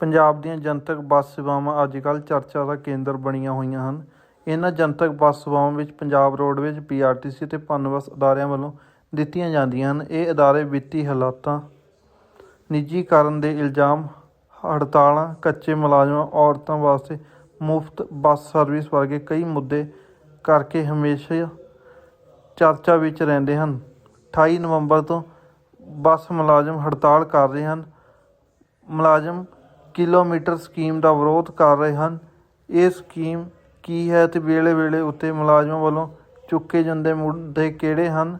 ਪੰਜਾਬ ਦੀਆਂ ਜਨਤਕ ਬੱਸ ਸੇਵਾਵਾਂ ਅੱਜ ਕੱਲ੍ਹ ਚਰਚਾ ਦਾ ਕੇਂਦਰ ਬਣੀਆਂ ਹੋਈਆਂ ਹਨ। ਇਹਨਾਂ ਜਨਤਕ ਬੱਸ ਸੇਵਾਵਾਂ ਵਿੱਚ ਪੰਜਾਬ ਰੋਡਵੇਜ਼ ਪੀਆਰਟੀਸੀ ਤੇ ਪਨਬੱਸ ਅਦਾਰਿਆਂ ਵੱਲੋਂ ਦਿੱਤੀਆਂ ਜਾਂਦੀਆਂ ਹਨ। ਇਹ ਅਦਾਰੇ ਵਿੱਤੀ ਹਾਲਾਤਾਂ, ਨਿੱਜੀਕਰਨ ਦੇ ਇਲਜ਼ਾਮ, ਹੜਤਾਲਾਂ, ਕੱਚੇ ਮੁਲਾਜ਼ਮਾਂ, ਔਰਤਾਂ ਵਾਸਤੇ ਮੁਫਤ ਬੱਸ ਸਰਵਿਸ ਵਰਗੇ ਕਈ ਮੁੱਦੇ ਕਰਕੇ ਹਮੇਸ਼ਾ ਚਰਚਾ ਵਿੱਚ ਰਹਿੰਦੇ ਹਨ। 28 ਨਵੰਬਰ ਤੋਂ ਬੱਸ ਮੁਲਾਜ਼ਮ ਹੜਤਾਲ ਕਰ ਰਹੇ ਹਨ। ਮੁਲਾਜ਼ਮ ਕਿਲੋਮੀਟਰ ਸਕੀਮ ਦਾ ਵਿਰੋਧ ਕਰ ਰਹੇ ਹਨ। ਇਹ ਸਕੀਮ ਕੀ ਹੈ ਅਤੇ ਵੇਲੇ-ਵੇਲੇ ਉੱਤੇ ਮੁਲਾਜ਼ਮਾਂ ਵੱਲੋਂ ਚੁੱਕੇ ਜਾਂਦੇ ਮੁੱਦੇ ਕਿਹੜੇ ਹਨ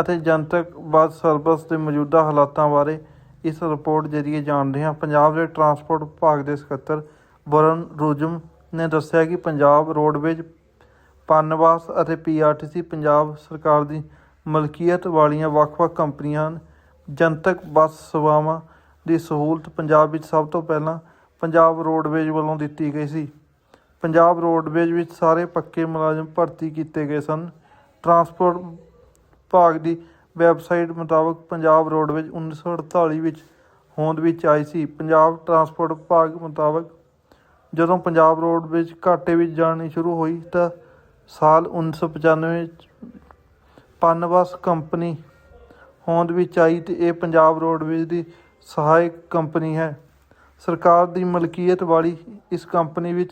ਅਤੇ ਜਨਤਕ ਬੱਸ ਸਰਵਿਸ ਦੇ ਮੌਜੂਦਾ ਹਾਲਾਤਾਂ ਬਾਰੇ ਇਸ ਰਿਪੋਰਟ ਜ਼ਰੀਏ ਜਾਣਦੇ ਹਾਂ। ਪੰਜਾਬ ਦੇ ਟਰਾਂਸਪੋਰਟ ਵਿਭਾਗ ਦੇ ਸਕੱਤਰ ਵਰਨ ਰੁਜਮ ਨੇ ਦੱਸਿਆ ਕਿ ਪੰਜਾਬ ਰੋਡਵੇਜ਼ ਪਨਬੱਸ ਅਤੇ ਪੀਆਰਟੀਸੀ ਪੰਜਾਬ ਸਰਕਾਰ ਦੀ ਮਲਕੀਅਤ ਵਾਲੀਆਂ ਵੱਖ-ਵੱਖ ਕੰਪਨੀਆਂ ਹਨ। ਜਨਤਕ ਬੱਸ ਸੇਵਾਵਾਂ ਦੀ ਸਹੂਲਤ ਪੰਜਾਬ ਵਿੱਚ ਸਭ ਤੋਂ ਪਹਿਲਾਂ ਪੰਜਾਬ ਰੋਡਵੇਜ਼ ਵੱਲੋਂ ਦਿੱਤੀ ਗਈ ਸੀ। ਪੰਜਾਬ ਰੋਡਵੇਜ਼ ਵਿੱਚ ਸਾਰੇ ਪੱਕੇ ਮੁਲਾਜ਼ਮ ਭਰਤੀ ਕੀਤੇ ਗਏ ਸਨ। ਟਰਾਂਸਪੋਰਟ ਵਿਭਾਗ ਦੀ ਵੈਬਸਾਈਟ ਮੁਤਾਬਕ ਪੰਜਾਬ ਰੋਡਵੇਜ਼ 1948 ਵਿੱਚ ਹੋਂਦ ਵਿੱਚ ਆਈ ਸੀ। ਪੰਜਾਬ ਟਰਾਂਸਪੋਰਟ ਵਿਭਾਗ ਮੁਤਾਬਕ ਜਦੋਂ ਪੰਜਾਬ ਰੋਡਵੇਜ਼ ਘਾਟੇ ਵਿੱਚ ਜਾਣੀ ਸ਼ੁਰੂ ਹੋਈ ਤਾਂ ਸਾਲ 1995 ਵਿੱਚ ਪਨਬਸ ਕੰਪਨੀ ਹੋਂਦ ਵਿੱਚ ਆਈ ਤੇ ਇਹ ਪੰਜਾਬ ਰੋਡਵੇਜ਼ ਦੀ ਸਹਾਇਕ ਕੰਪਨੀ ਹੈ। ਸਰਕਾਰ ਦੀ ਮਲਕੀਅਤ ਵਾਲੀ ਇਸ ਕੰਪਨੀ ਵਿੱਚ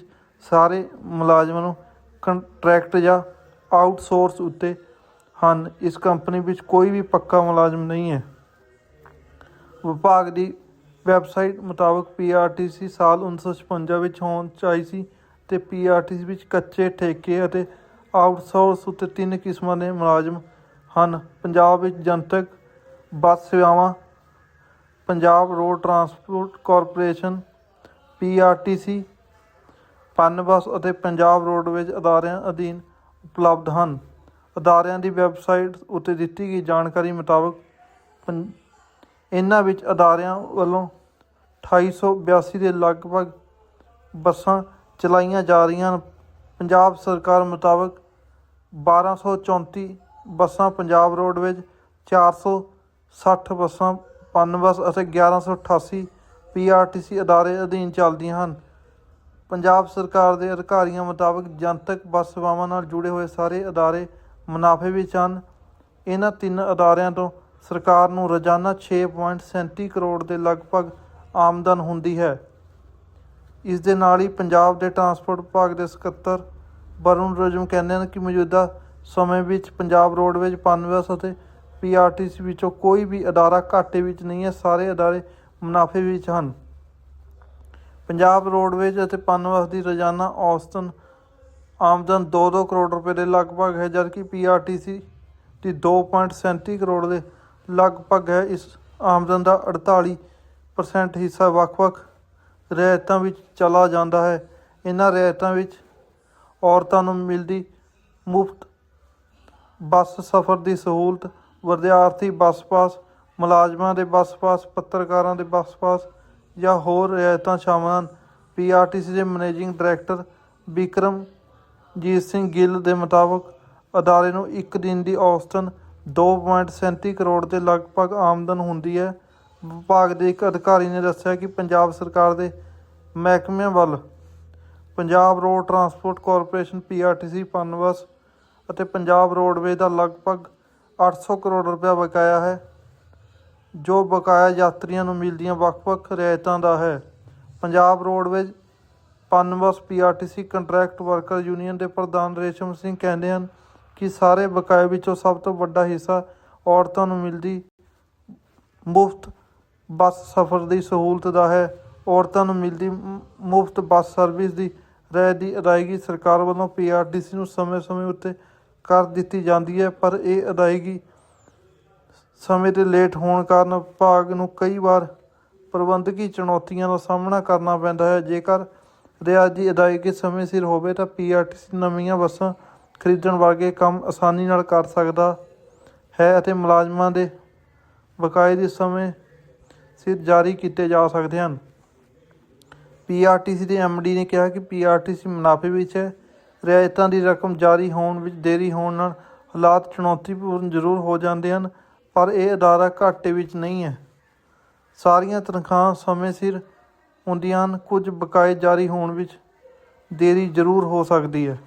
ਸਾਰੇ ਮੁਲਾਜ਼ਮਾਂ ਨੂੰ ਕੰਟਰੈਕਟ ਜਾਂ ਆਊਟਸੋਰਸ ਉੱਤੇ ਹਨ। ਇਸ ਕੰਪਨੀ ਵਿੱਚ ਕੋਈ ਵੀ ਪੱਕਾ ਮੁਲਾਜ਼ਮ ਨਹੀਂ ਹੈ। ਵਿਭਾਗ ਦੀ ਵੈਬਸਾਈਟ ਮੁਤਾਬਕ ਪੀਆਰਟੀਸੀ ਸਾਲ 1956 ਵਿੱਚ ਹੋਣ 'ਚ ਆਈ ਸੀ ਤੇ ਪੀਆਰਟੀਸੀ ਵਿੱਚ ਕੱਚੇ ਠੇਕੇ ਅਤੇ ਆਊਟਸੋਰਸ ਉੱਤੇ ਤਿੰਨ ਕਿਸਮਾਂ ਦੇ ਮੁਲਾਜ਼ਮ ਹਨ। ਪੰਜਾਬ ਵਿੱਚ ਜਨਤਕ ਬੱਸ ਸੇਵਾਵਾਂ Punjab road transport corporation PRTC Punbus ਅਤੇ ਪੰਜਾਬ ਰੋਡਵੇਜ਼ ਅਦਾਰਿਆਂ ਅਧੀਨ ਉਪਲਬਧ ਹਨ। ਅਦਾਰਿਆਂ ਦੀ ਵੈਬਸਾਈਟ ਉੱਤੇ ਦਿੱਤੀ ਗਈ ਜਾਣਕਾਰੀ ਮੁਤਾਬਕ ਪੰ- ਇਹਨਾਂ ਵਿੱਚ ਅਦਾਰਿਆਂ ਵੱਲੋਂ 2882 ਦੇ ਲਗਭਗ ਬੱਸਾਂ ਚਲਾਈਆਂ ਜਾ ਰਹੀਆਂ ਹਨ। ਪੰਜਾਬ ਸਰਕਾਰ ਮੁਤਾਬਕ 1234 ਬੱਸਾਂ ਪੰਜਾਬ ਰੋਡਵੇਜ਼ 460 ਬੱਸਾਂ ਪਨਬੱਸ ਅਤੇ 1188 ਪੀਆਰਟੀਸੀ ਅਦਾਰੇ ਅਧੀਨ ਚੱਲਦੀਆਂ ਹਨ। ਪੰਜਾਬ ਸਰਕਾਰ ਦੇ ਅਧਿਕਾਰੀਆਂ ਮੁਤਾਬਕ ਜਨਤਕ ਬੱਸ ਸੇਵਾਵਾਂ ਨਾਲ ਜੁੜੇ ਹੋਏ ਸਾਰੇ ਅਦਾਰੇ ਮੁਨਾਫੇ ਵਿੱਚ ਹਨ। ਇਹਨਾਂ ਤਿੰਨ ਅਦਾਰਿਆਂ ਤੋਂ ਸਰਕਾਰ ਨੂੰ ਰੋਜ਼ਾਨਾ 6.37 ਕਰੋੜ ਦੇ ਲਗਭਗ ਆਮਦਨ ਹੁੰਦੀ ਹੈ। ਇਸ ਦੇ ਨਾਲ ਹੀ ਪੰਜਾਬ ਦੇ ਟਰਾਂਸਪੋਰਟ ਵਿਭਾਗ ਦੇ ਸਕੱਤਰ ਵਰੁਣ ਰਜਮ ਕਹਿੰਦੇ ਹਨ ਕਿ ਮੌਜੂਦਾ ਸਮੇਂ ਵਿੱਚ ਪੰਜਾਬ ਰੋਡਵੇਜ਼ ਪਨਬੱਸ ਅਤੇ ਪੀਆਰਟੀਸੀ ਵਿੱਚੋਂ ਕੋਈ ਵੀ ਅਦਾਰਾ ਘਾਟੇ ਵਿੱਚ ਨਹੀਂ ਹੈ, ਸਾਰੇ ਅਦਾਰੇ ਮੁਨਾਫੇ ਵਿੱਚ ਹਨ। ਪੰਜਾਬ ਰੋਡਵੇਜ਼ ਅਤੇ ਪਨਬੱਸ ਦੀ ਰੋਜ਼ਾਨਾ ਔਸਤਨ ਆਮਦਨ 2-2 ਕਰੋੜ ਰੁਪਏ ਦੇ ਲਗਭਗ ਹੈ, ਜਦਕਿ ਪੀਆਰਟੀਸੀ ਦੀ 2.37 ਕਰੋੜ ਦੇ ਲਗਭਗ ਹੈ। ਇਸ ਆਮਦਨ ਦਾ 48% ਹਿੱਸਾ ਵੱਖ-ਵੱਖ ਰਿਆਇਤਾਂ ਵਿੱਚ ਚਲਾ ਜਾਂਦਾ ਹੈ। ਇਹਨਾਂ ਰਿਆਇਤਾਂ ਵਿੱਚ ਔਰਤਾਂ ਨੂੰ ਮਿਲਦੀ ਮੁਫਤ ਬੱਸ ਸਫ਼ਰ ਦੀ ਸਹੂਲਤ ਵਿਦਿਆਰਥੀ ਬੱਸ ਪਾਸ, ਮੁਲਾਜ਼ਮਾਂ ਦੇ ਬੱਸ ਪਾਸ, ਪੱਤਰਕਾਰਾਂ ਦੇ ਬੱਸ ਪਾਸ ਜਾਂ ਹੋਰ ਰਿਆਇਤਾਂ ਸ਼ਾਮਲ ਹਨ। ਪੀਆਰਟੀਸੀ ਦੇ ਮੈਨੇਜਿੰਗ ਡਾਇਰੈਕਟਰ ਵਿਕਰਮ ਜੀਤ ਸਿੰਘ ਗਿੱਲ ਦੇ ਮੁਤਾਬਕ ਅਦਾਰੇ ਨੂੰ ਇੱਕ ਦਿਨ ਦੀ ਔਸਤਨ 2.37 ਕਰੋੜ ਦੇ ਲਗਭਗ ਆਮਦਨ ਹੁੰਦੀ ਹੈ। ਵਿਭਾਗ ਦੇ ਇੱਕ ਅਧਿਕਾਰੀ ਨੇ ਦੱਸਿਆ ਕਿ ਪੰਜਾਬ ਸਰਕਾਰ ਦੇ ਮਹਿਕਮਿਆਂ ਵੱਲ Punjab road transport corporation PRTC Punbus ਅਤੇ ਪੰਜਾਬ ਰੋਡਵੇ ਦਾ ਲਗਭਗ 800 ਕਰੋੜ ਰੁਪਇਆ ਬਕਾਇਆ ਹੈ। ਜੋ ਬਕਾਇਆ ਯਾਤਰੀਆਂ ਨੂੰ ਮਿਲਦੀਆਂ ਵੱਖ-ਵੱਖ ਰਿਆਇਤਾਂ ਦਾ ਹੈ। Punjab roadways Punbus PRTC contract worker union ਦੇ ਪ੍ਰਧਾਨ ਰੇਸ਼ਮ ਸਿੰਘ ਕਹਿੰਦੇ ਹਨ ਕਿ ਸਾਰੇ ਬਕਾਏ ਵਿੱਚੋਂ ਸਭ ਤੋਂ ਵੱਡਾ ਹਿੱਸਾ ਔਰਤਾਂ ਨੂੰ ਮਿਲਦੀ ਮੁਫਤ ਬੱਸ ਸਫ਼ਰ ਦੀ ਸਹੂਲਤ ਦਾ ਹੈ। ਔਰਤਾਂ ਨੂੰ ਮਿਲਦੀ ਮੁਫਤ ਬੱਸ ਸਰਵਿਸ ਦੀ ਰਾਇ ਦੀ ਅਦਾਇਗੀ ਸਰਕਾਰ ਵੱਲੋਂ ਪੀਆਰਟੀਸੀ ਨੂੰ ਸਮੇਂ-ਸਮੇਂ ਉੱਤੇ ਕਰ ਦਿੱਤੀ ਜਾਂਦੀ ਹੈ, ਪਰ ਇਹ ਅਦਾਇਗੀ ਸਮੇਂ ਤੇ ਲੇਟ ਹੋਣ ਕਾਰਨ ਵਿਭਾਗ ਨੂੰ ਕਈ ਵਾਰ ਪ੍ਰਬੰਧਕੀ ਚੁਣੌਤੀਆਂ ਦਾ ਸਾਹਮਣਾ ਕਰਨਾ ਪੈਂਦਾ ਹੈ। ਜੇਕਰ ਰਿਆਇਤ ਦੀ ਅਦਾਇਗੀ ਸਮੇਂ ਸਿਰ ਹੋਵੇ ਤਾਂ ਪੀਆਰਟੀਸੀ ਨਵੀਆਂ ਬੱਸਾਂ ਖਰੀਦਣ ਵਰਗੇ ਕੰਮ ਆਸਾਨੀ ਨਾਲ ਕਰ ਸਕਦਾ ਹੈ ਅਤੇ ਮੁਲਾਜ਼ਮਾਂ ਦੇ ਬਕਾਏ ਦੇ ਸਮੇਂ ਸਿਰ ਜਾਰੀ ਕੀਤੇ ਜਾ ਸਕਦੇ ਹਨ। ਪੀਆਰਟੀਸੀ ਦੇ ਐਮਡੀ ਨੇ ਕਿਹਾ ਕਿ ਪੀਆਰਟੀਸੀ ਮੁਨਾਫੇ ਵਿੱਚ ਹੈ। ਰਿਆਇਤਾਂ ਦੀ ਰਕਮ ਜਾਰੀ ਹੋਣ ਵਿੱਚ ਦੇਰੀ ਹੋਣ ਨਾਲ ਹਾਲਾਤ ਚੁਣੌਤੀਪੂਰਨ ਜ਼ਰੂਰ ਹੋ ਜਾਂਦੇ ਹਨ, ਪਰ ਇਹ ਅਦਾਰਾ ਘਾਟੇ ਵਿੱਚ ਨਹੀਂ ਹੈ। ਸਾਰੀਆਂ ਤਨਖਾਹਾਂ ਸਮੇਂ ਸਿਰ ਹੁੰਦੀਆਂ ਹਨ, ਕੁਝ ਬਕਾਏ ਜਾਰੀ ਹੋਣ ਵਿੱਚ ਦੇਰੀ ਜ਼ਰੂਰ ਹੋ ਸਕਦੀ ਹੈ।